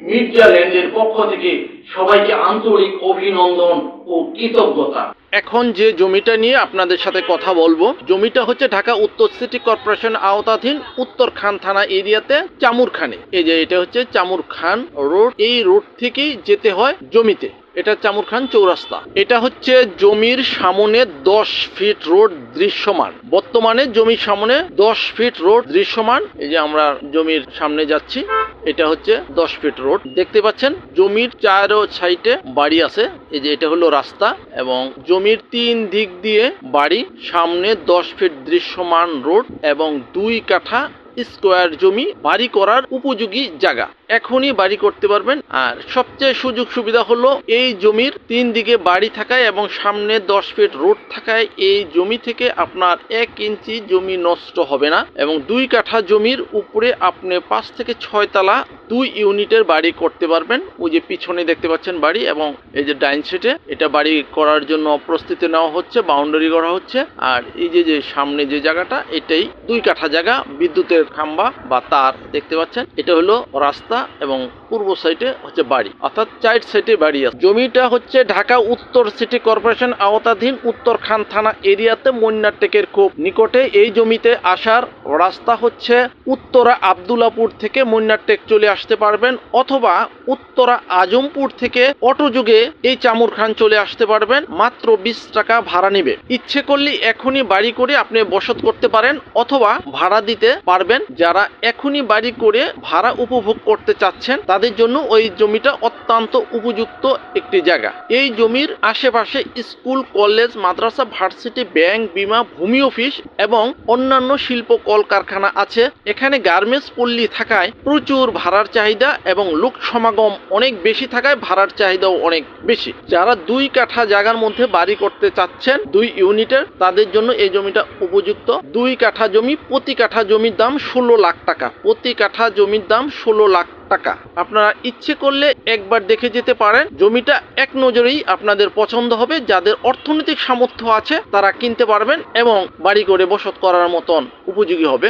মির্জা ল্যান্ডের পক্ষ থেকে সবাইকে আন্তরিক অভিনন্দন ও কৃতজ্ঞতা। এখন যে জমিটা নিয়ে আপনাদের সাথে কথা বলব, জমিটা হচ্ছে ঢাকা উত্তর সিটি কর্পোরেশন আওতাধীন উত্তর খান থানা এরিয়াতে চামুরখানে। এই যে এটা হচ্ছে চামুর খান রোড। এই রোড থেকেই যেতে হয় জমিতে। এটা চামুর খান চৌরাস্তা। এটা হচ্ছে জমির সামনে দশ ফিট রোড দৃশ্যমান। বর্তমানে জমির সামনে দশ ফিট রোড দৃশ্যমান। এই যে আমরা জমির সামনে যাচ্ছি। এটা হচ্ছে দশ ফিট রোড। দেখতে পাচ্ছেন, জমির চারো সাইডে বাড়ি আছে। এই যে এটা হলো রাস্তা এবং জমির তিন দিক দিয়ে বাড়ি। সামনে দশ ফিট দৃশ্যমান রোড এবং দুই কাঠা স্কোয়ার জমি বাড়ি করার উপযোগী জায়গা। এখনই বাড়ি করতে পারবেন। আর সবচেয়ে সুযোগ সুবিধা হলো এই জমির তিন দিকে বাড়ি থাকায় এবং সামনে দশ ফিট রোড থাকায় এই জমি থেকে আপনার এক ইঞ্চি জমি নষ্ট হবে না এবং দুই কাঠা জমির উপরে আপনি পাঁচ থেকে ছয় তলা দুই ইউনিটের বাড়ি করতে পারবেন। ওই যে পিছনে দেখতে পাচ্ছেন বাড়ি এবং এই যে ডাইন সেটে এটা বাড়ি করার জন্য প্রস্তুতি নেওয়া হচ্ছে, বাউন্ডারি করা হচ্ছে। আর এই যে যে সামনে যে জায়গাটা, এটাই দুই কাঠা জায়গা, বিদ্যুতের খাম্বা বা তার দেখতে পাচ্ছেন। এটা হলো রাস্তা এবং পূর্ব সাইডে হচ্ছে বাড়ি। অর্থাৎ চার সাইডে বাড়ি আছে। জমিটা হচ্ছে ঢাকা উত্তর সিটি কর্পোরেশন আওতাধীন উত্তর খান থানা এরিয়াতে মন্নারটেকের খুব নিকটে এই জমিতে আসার রাস্তা হচ্ছে উত্তরা আবদুল্লাপুর থেকে মন্নারটেক চলে আসতে পারবেন অথবা উত্তরা আজমপুর থেকে অটো যুগে এই চামুর খান চলে আসতে পারবেন। মাত্র বিশ টাকা ভাড়া নেবে। ইচ্ছে করলে এখনই বাড়ি করে আপনি বসত করতে পারেন অথবা ভাড়া দিতে পারবেন। যারা এখনই বাড়ি করে ভাড়া উপভোগ করতে চাচ্ছেন, তাদের জন্য ওই জমিটা অত্যন্ত উপযুক্ত একটি জায়গা। এই জমির আশেপাশে স্কুল, কলেজ, মাদ্রাসা, ভার্সিটি, ব্যাংক, বিমা, ভূমি অফিস এবং অন্যান্য শিল্প কলকারখানা আছে। এখানে গার্মেন্টস পল্লী থাকায় প্রচুর ভাড়ার চাহিদা এবং লোক সমাগম অনেক বেশি থাকায় ভাড়ার চাহিদাও অনেক বেশি। যারা দুই কাঠা জায়গার মধ্যে বাড়ি করতে চাচ্ছেন, দুই ইউনিটের, তাদের জন্য এই জমিটা উপযুক্ত। দুই কাঠা জমি, প্রতি কাঠা জমির দাম ষোলো লাখ টাকা। প্রতি কাঠা জমির দাম ষোলো লাখ টাকা। আপনারা ইচ্ছে করলে একবার দেখে যেতে পারেন। জমিটা এক নজরেই আপনাদের পছন্দ হবে, যাদের অর্থনৈতিক সামর্থ্য আছে তারা কিনতে পারবেন এবং বাড়ি করে বসত করার মতন উপযোগী হবে।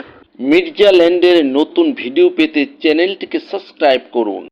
মির্জা ল্যান্ডের নতুন ভিডিও পেতে চ্যানেলটিকে সাবস্ক্রাইব করুন।